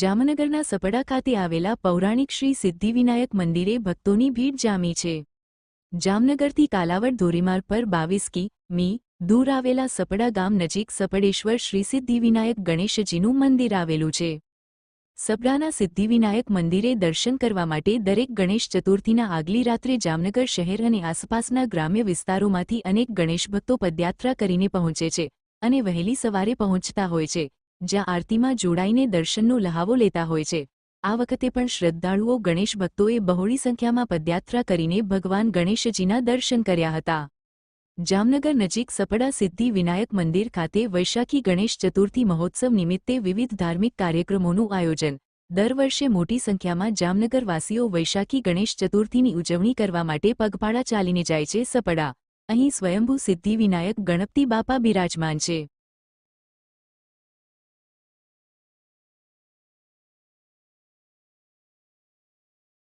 જામનગરના સપડા ખાતે આવેલા પૌરાણિક શ્રી સિદ્ધિવિનાયક મંદિરે ભક્તોની ભીડ જામી છે. જામનગરથી કાલાવડ ધોરીમાર્ગ પર બાવીસ મી. દૂર આવેલા સપડા ગામ નજીક સપડેશ્વર શ્રી સિદ્ધિવિનાયક ગણેશજીનું મંદિર આવેલું છે. સપડાના સિદ્ધિવિનાયક મંદિરે દર્શન કરવા માટે દરેક ગણેશ ચતુર્થીના આગલી રાત્રે જામનગર શહેર અને આસપાસના ગ્રામ્ય વિસ્તારોમાંથી અનેક ગણેશ ભક્તો પદયાત્રા કરીને પહોંચે છે અને વહેલી સવારે પહોંચતા હોય છે. જ્યાં આરતીમાં જોડાઈને દર્શનનો લહાવો લેતા હોય છે. આ વખતે પણ શ્રદ્ધાળુઓ ગણેશ ભક્તોએ બહોળી સંખ્યામાં પદયાત્રા કરીને ભગવાન ગણેશજીના દર્શન કર્યા હતા. જામનગર નજીક સપડા સિદ્ધિ વિનાયક મંદિર ખાતે વૈશાખી ગણેશ ચતુર્થી મહોત્સવ નિમિત્તે વિવિધ ધાર્મિક કાર્યક્રમોનું આયોજન. દર વર્ષે મોટી સંખ્યામાં જામનગરવાસીઓ વૈશાખી ગણેશ ચતુર્થીની ઉજવણી કરવા માટે પગપાળા ચાલીને જાય છે સપડા. અહીં સ્વયંભૂ સિદ્ધિ વિનાયક ગણપતિ બાપા બિરાજમાન છે.